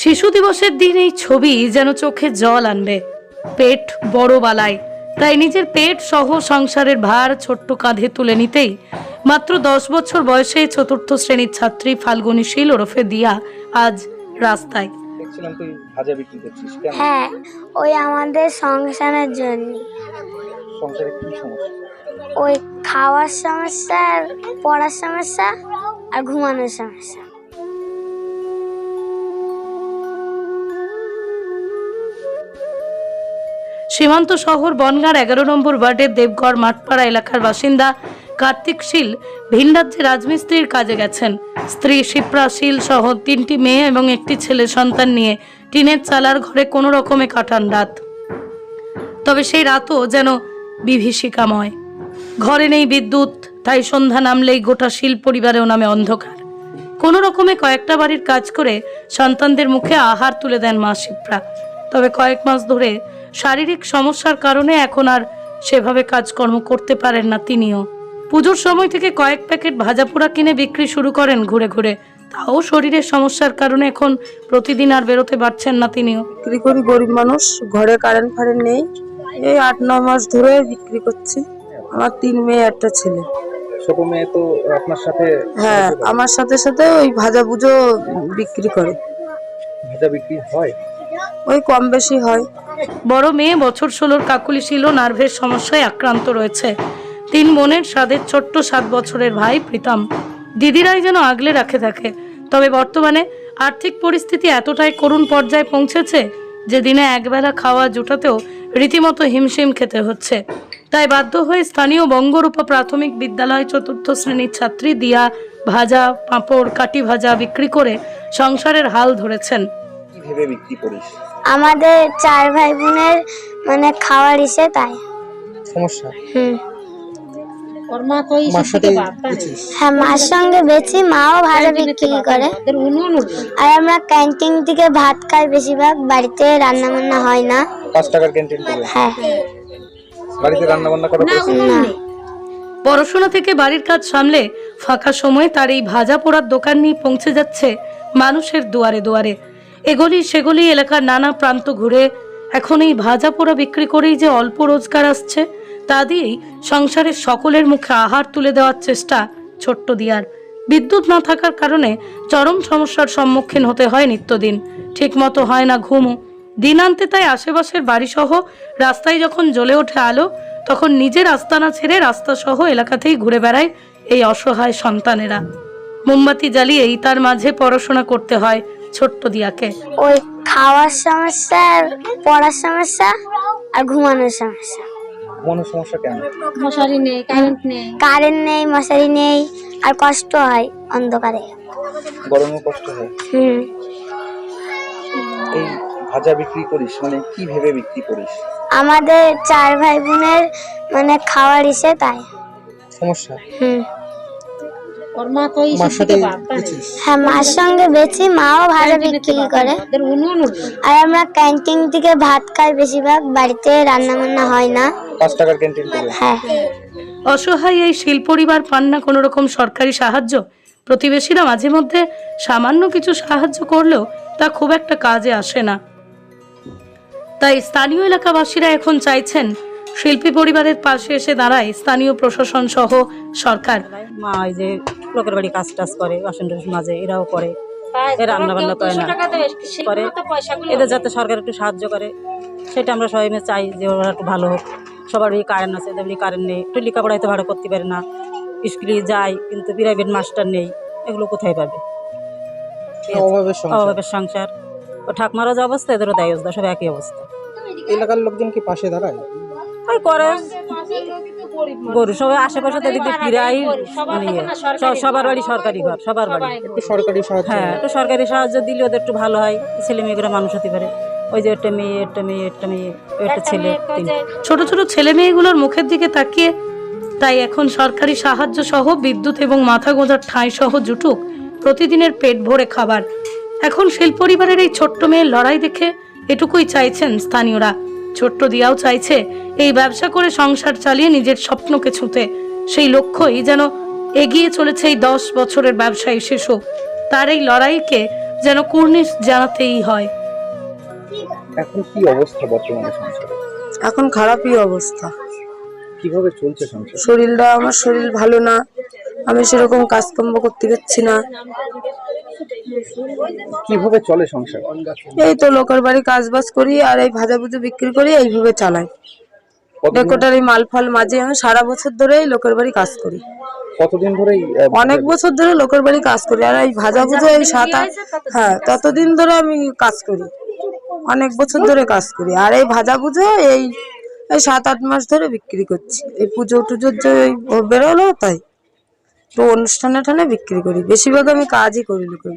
শিশু দিবসের দিন এই ছবি যেন চোখে জল আনবে। পেট বড় বালায় তাই নিজের পেট সহ সংসারের ভার ছোট্ট কাঁধে তুলে নিতেই মাত্র দশ বছর বয়সে চতুর্থ শ্রেণির ছাত্রী ফাল্গুনী শীল ওরফে দিয়া আজ রাস্তায়। দেখছিলাম তুই ভাজা বিক্রি করছিস কেন? হ্যাঁ ওই আমাদের সংসারের জন্য। সংসারে কি সমস্যা? ওই খাওয়ার সমস্যা আর পড়ার সমস্যা আর ঘুমানোর সমস্যা। সীমান্ত শহর বনগাঁর এগারো নম্বর ওয়ার্ডের দেবগড় মাঠপাড়া এলাকার বাসিন্দা কার্তিক শীল ভিন রাজ্যে রাজমিস্ত্রির কাজে গেছেন। স্ত্রী শিপ্রা শীল সহ তিনটি মেয়ে এবং একটি ছেলে সন্তান নিয়ে টিনের চালার ঘরে কোনো রকমে কাটান রাত। তবে সেই রাতও যেন বিভীষিকাময়। ঘরে নেই বিদ্যুৎ, তাই সন্ধ্যা নামলেই গোটা শীল পরিবারেও নামে অন্ধকার। কোনো রকমে কয়েকটা বাড়ির কাজ করে সন্তানদের মুখে আহার তুলে দেন মা শিপ্রা। তবে কয়েক মাস ধরে শারীরিক সমস্যার কারণে এখন আর সেভাবে কাজকর্ম করতে পারেন না তিনিও। পুজোর সময় থেকে কয়েক প্যাকেট ভাজা পোড়া কিনে বিক্রি শুরু করেন ঘুরে ঘুরে। তাও শরীরের সমস্যার কারণে এখন প্রতিদিন আর বেরোতে পারছেন না তিনিও। বিক্রি করি গরিব মানুষ ঘরে কারেন্ট ফারেন্ট নেই। এই আট ন মাস ধরে বিক্রি করছি। আমার তিন মেয়ে একটা ছেলে। ছোট মেয়ে তো আপনার সাথে হ্যাঁ আমার সাথে সাথে ওই ভাজা বুজো বিক্রি করে। ভাজা বিক্রি হয়? ওই কম বেশি হয়। বড় মেয়ে বছর ষোলোর কাকুলি ছিল নার্ভের সমস্যায় আক্রান্ত রয়েছে। তিন বোনের সাদের ছোট্ট সাত বছরের ভাই প্রীতম। দিদিরাই যেন আগলে রাখে থাকে। তবে বর্তমানে আর্থিক পরিস্থিতি এতটাই করুণ পর্যায়ে পৌঁছেছে যে দিনে একবেলা খাওয়া জোটাতেও রীতিমতো হিমশিম খেতে হচ্ছে। তাই বাধ্য হয়ে স্থানীয় বঙ্গরূপা প্রাথমিক বিদ্যালয় চতুর্থ শ্রেণির ছাত্রী দিয়া ভাজা পাঁপড় কাটি ভাজা বিক্রি করে সংসারের হাল ধরেছেন। কি ভেবে বিক্রি করিস? আমাদের চার ভাই বোনের মানে খাওয়ার ইসে তাই। সমস্যা? হুম। মার সাথে হ্যাঁ মার সঙ্গে বেশি মাও ভালো বিক্রি করে। আর আমরা ক্যান্টিন থেকে ভাত খাই বেশিরভাগ বাড়িতে রান্না বান্না হয় না। পাঁচ টাকার ক্যান্টিন হ্যাঁ। বাড়িতে রান্না বান্না করা না পড়াশোনা থেকে বাড়ির কাজ সামলে ফাঁকা সময়ে তার এই ভাজা পোড়ার দোকান নিয়ে পৌঁছে যাচ্ছে মানুষের দুয়ারে দুয়ারে। এগলি সেগলি এলাকার নানা প্রান্ত ঘুরে এখন এই ভাজা পোড়া বিক্রি করেই যে অল্প রোজগার আসছে, তা দিয়েই সংসারের সকলের মুখে আহার তুলে দেওয়ার চেষ্টা ছোট্ট দিয়ার। বিদ্যুৎ না থাকার কারণে চরম সমস্যার সম্মুখীন হতে হয় নিত্যদিন। ঠিকমতো হয় না ঘুমও। দিনান্তে তাই আশেপাশের বাড়িসহ রাস্তায় যখন জ্বলে ওঠে আলো, তখন নিজের আস্তানা ছেড়ে রাস্তা সহ এলাকাতেই ঘুরে বেড়ায় এই অসহায় সন্তানেরা। মোমবাতি জ্বালিয়েই তার মাঝে পড়াশোনা করতে হয়। ছোট্ট দিয়াকে। ওই খাওয়ার সমস্যা আর পড়ার সমস্যা আর ঘুমানোর সমস্যা। মনের সমস্যা কেন? মশারি নেই কারেন্ট নেই। কারেন্ট নেই মশারি নেই আর কষ্ট হয় অন্ধকারে। গরমে কষ্ট হয়? হুম। এই ভাজা বিক্রি করিস মানে কি ভেবে বিক্রি করিস? আমাদের চার ভাই বোনের মানে খাওয়ার ইসে তাই। সমস্যা? হুম। মার সাথে গেছিস? হ্যাঁ মার সঙ্গে বেশি মাও ভালো বিক্রি করে। আর আমরা ক্যান্টিন থেকে ভাত খাই বেশিরভাগ বাড়িতে রান্না বান্না হয় না। পাঁচ টাকার ক্যান্টিন হ্যাঁ। অসহায় এই শিল পরিবার পান না কোনো রকম সরকারি সাহায্য? প্রতিবেশীরা মাঝে মধ্যে সামান্য কিছু সাহায্য করলেও তা খুব একটা কাজে আসে না। তাই স্থানীয় এলাকাবাসীরা এখন চাইছেন শিল্পী পরিবারের পাশে এসে দাঁড়ায় স্থানীয় প্রশাসন সহ সরকার। মা ওই যে লোকের বাড়ি কাজ টাজ করে বাসন টাসন মাঝে এরাও করে। এ রান্না বান্না করে না। করে। এদের যাতে সরকার একটু সাহায্য করে সেটা আমরা সবাই মিলে চাই যে ওরা একটু ভালো হোক। সবার বাড়ি কারেন্ট আছে এদের কারেন্ট নেই। একটু লেখাপড়া হয়তো ভালো করতে পারে না। স্কুলে যায় কিন্তু প্রাইভেট মাস্টার নেই। এগুলো কোথায় পাবে? অভাবের সংসার। ও ঠাকমারও যে অবস্থা এদেরও তাই অবস্থা সব একই অবস্থা। এলাকার লোকজন কি পাশে দাঁড়ায়? করে। গরু সবাই আশেপাশে তো এদিকে প্রায় মানে সবার বাড়ি সরকারি ঘর সবার বাড়ি। সরকারি হ্যাঁ একটু সরকারি সাহায্য দিলে ওদের একটু ভালো হয় ছেলে মেয়েগুলো মানুষ হতে পারে। ওই যে একটা মেয়ে একটা মেয়ে একটা মেয়ে একটা ছেলে ছোট ছোট ছেলে মেয়েগুলোর মুখের দিকে তাকিয়ে তাই এখন সরকারি সাহায্য সহ বিদ্যুৎ এবং মাথা গোঁজার ঠাঁই সহ জুটুক প্রতিদিনের পেট ভরে খাবার। এখন শিল্প পরিবারের এই ছোট্ট মেয়ের লড়াই দেখে এটুকুই চাইছেন স্থানীয়রা। ছোট্ট দিয়াও চাইছে এই ব্যবসা করে সংসার চালিয়ে নিজের স্বপ্নকে ছুঁতে। সেই লক্ষ্যই যেন এগিয়ে চলেছে এই দশ বছরের ব্যবসায়ী শিশু। তার এই লড়াইকে যেন কুর্নিশ জানাতেই হয়। এখন কি অবস্থা বর্তমানে সংসারে? এখন খারাপই অবস্থা। কীভাবে চলছে সংসার? শরীরটা আমার শরীর ভালো না। আমি সেরকম কাজকর্ম করতে পারছি না। কীভাবে চলে সংসার? এই তো লোকের বাড়ি কাজ বাজ করি আর এই ভাজা ভুজু বিক্রি করি এইভাবে চালাই। ডেকোটারি মাল ফাল মাঝে আমি সারা বছর ধরেই লোকের বাড়ি কাজ করি। কতদিন ধরে অনেক বছর ধরে লোকের বাড়ি কাজ করি আর এই ভাজা ভুজু এই সাত হ্যাঁ ততদিন ধরে আমি কাজ করি। অনেক বছর ধরে কাজ করি আর এই ভাজা ভুজো এই এই সাত আট মাস ধরে বিক্রি করছি। এই পুজো টুজোর যে বেরোলো তাই। তো অনুষ্ঠানে ঠানে বিক্রি করি। বেশিরভাগ আমি কাজই করি লোকের